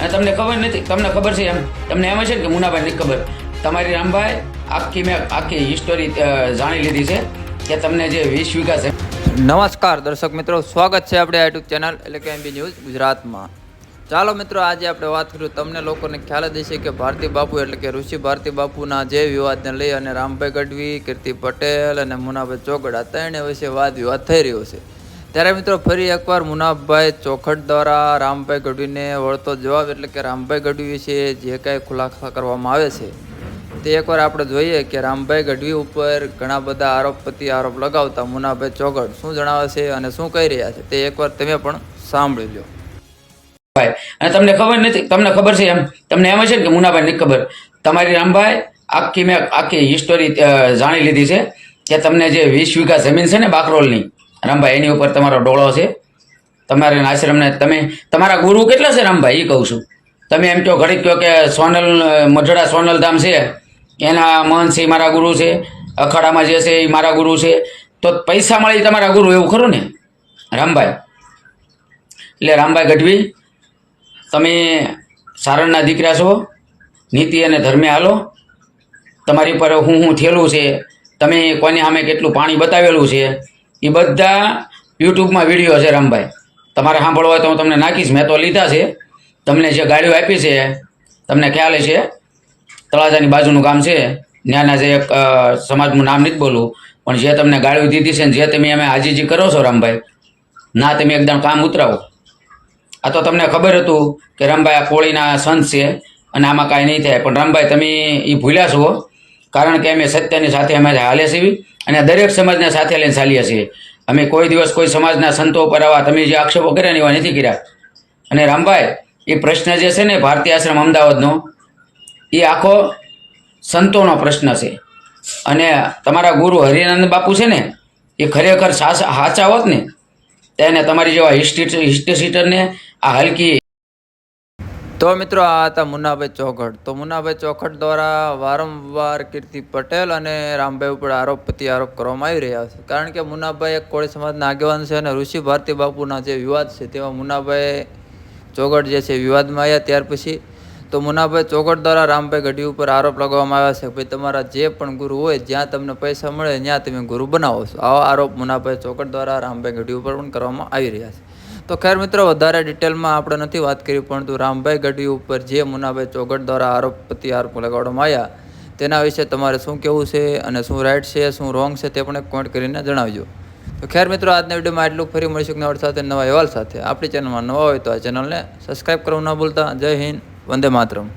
અને તમને ખબર નથી, તમને ખબર છે એમ? તમને એમ છે ને કે મુનાભાઈ નથી ખબર. તમારી રામભાઈ આખી મેં આખી હિસ્ટોરી જાણી લીધી છે કે તમને જે વીસ વીઘા છે. નમસ્કાર, દર્શક મિત્રો, સ્વાગત છે આપણે યુટ્યુબ ચેનલ એટલે કે એમબી ન્યૂઝ ગુજરાતમાં. ચાલો મિત્રો, આજે આપણે વાત કરું તમને લોકોને ખ્યાલ જ હશે કે ભારતી બાપુ એટલે કે ઋષિ ભારતી બાપુના જે વિવાદને લઈ અને રામભાઈ ગઢવી, કીર્તિ પટેલ અને મુનાભાઈ ચોગડા ત્રણે વિશે વાદ વિવાદ થઈ રહ્યો છે. ત્યારે મિત્રો ફરી એકવાર મુનાફભાઈ ચોખટ દ્વારા રામભાઈ ગઢવીને વળતો જવાબ એટલે કે રામભાઈ ગઢવી વિશે જે કાંઈ ખુલાસા કરવામાં આવે છે, તે એકવાર આપણે જોઈએ કે રામભાઈ ગઢવી ઉપર ઘણા બધા આરોપપતિ આરોપ લગાવતા મુનાભાઈ ચોગડ શું જણાવે છે અને શું કહી રહ્યા છે, તે એકવાર તમે પણ સાંભળી લો. ભાઈ, અને તમને ખબર નથી, તમને ખબર છે એમ? તમને એમ છે કે મુનાભાઈ નથી ખબર? તમારી રામભાઈ આખી મેં આખી હિસ્ટોરી જાણી લીધી છે કે તમને જે વીસ વીઘા જમીન છે ને બાકરોલની રામભાઈ, એની ઉપર તમારો ડોળો છે. તમારે આશ્રમને તમે, તમારા ગુરુ કેટલા છે રામભાઈ એ કહું છું. તમે એમ કહો, ઘડીક કહો કે સોનલ, મઢડા સોનલ છે. એના મહનસિંહ મારા ગુરુ છે. અખાડામાં જે છે એ મારા ગુરુ છે. તો પૈસા મળી તમારા ગુરુ, એવું ખરું ને? રામભાઈ, એટલે રામભાઈ ગઢવી, તમે સારણના દીકરા છો. નીતિ અને ધર્મે હાલો. તમારી પર હું હું થયેલું છે. તમે કોને સામે કેટલું પાણી બતાવેલું છે? એ બધા યુટ્યુબમાં વીડિયો છે, રામભાઈ. તમારે સાંભળવા હોય તો હું તમને નાખીશ. મેં તો લીધા છે. તમને જે ગાડીઓ આપી છે, તમને ખ્યાલ છે તળાજાની બાજુનું ગામ છે. ત્યાંના જે એક સમાજનું નામ નથી બોલું, પણ જે તમને ગાડીઓ દીધી છે ને જે તમે અમે હાજીજી કરો છો, રામભાઈ, ના તમે એકદમ કામ ઉતરાવો. આ તો તમને ખબર હતું કે રામભાઈ આ કોળીના સંત છે અને આમાં કાંઈ નહીં થાય. પણ રામભાઈ, તમે એ ભૂલ્યા છો. કારણ કે અમે સત્યની સાથે અમે હાલે છીએ અને દરેક સમાજને સાથે લઈને ચાલીએ છીએ. અમે કોઈ દિવસ કોઈ સમાજના સંતો ઉપર આવા તમે જે આક્ષેપો કર્યા ને એવા નથી કર્યા. અને રામભાઈ, એ પ્રશ્ન જે છે ને ભારતીય આશ્રમ અમદાવાદનો, એ આખો સંતોનો પ્રશ્ન છે. અને તમારા ગુરુ હરિનંદ બાપુ છે ને, એ ખરેખર સાચા હોત ને તેને તમારી જેવા હિસ્ટ્રી હિસ્ટ્રી સીટરને આ હલકી તો મિત્રો આ હતા મુન્નાભાઈ ચોખટ. તો મુન્નાભાઈ ચોખટ દ્વારા વારંવાર કીર્તિ પટેલ અને રામભાઈ ઉપર આરોપ આરોપપતિ આરોપ કરવામાં આવી રહ્યા છે. કારણ કે મુન્નાભાઈ એક કોળી સમાજના આગેવાન છે અને ઋષિ ભારતી બાપુના જે વિવાદ છે તેમાં મુન્નાભાઈ ચોગટ જે છે વિવાદમાં આવ્યા ત્યાર પછી તો મુન્નાભાઈ ચોગટ દ્વારા રામભાઈ ગઢવી ઉપર આરોપ લગાવવામાં આવ્યા છે ભાઈ તમારા જે પણ ગુરુ હોય જ્યાં તમને પૈસા મળે ત્યાં તમે ગુરુ બનાવો છો. આવો આરોપ મુન્નાભાઈ ચોગટ દ્વારા રામભાઈ ગઢવી ઉપર પણ કરવામાં આવી રહ્યા છે. તો ખેર મિત્રો, વધારે ડિટેલમાં આપણે નથી વાત કરી, પરંતુ રામભાઈ ગઢવી ઉપર જે મુનાભાઈ ચોગટ દ્વારા આરોપપતિ પ્રત્યારોપ લગાવવામાં આવ્યા, તેના વિશે તમારે શું કહેવું છે અને શું રાઈટ છે, શું રોંગ છે તે પણ કોમેન્ટ કરીને જણાવજો. તો ખેર મિત્રો, આજના વિડીયોમાં આટલું ફરી મળીશું નવા સાથે, નવા અહેવાલ સાથે. આપણી ચેનલમાં નવા હોય તો આ ચેનલને સબસ્ક્રાઈબ કરવું ન ભૂલતા. જય હિન્દ, વંદે માતરમ.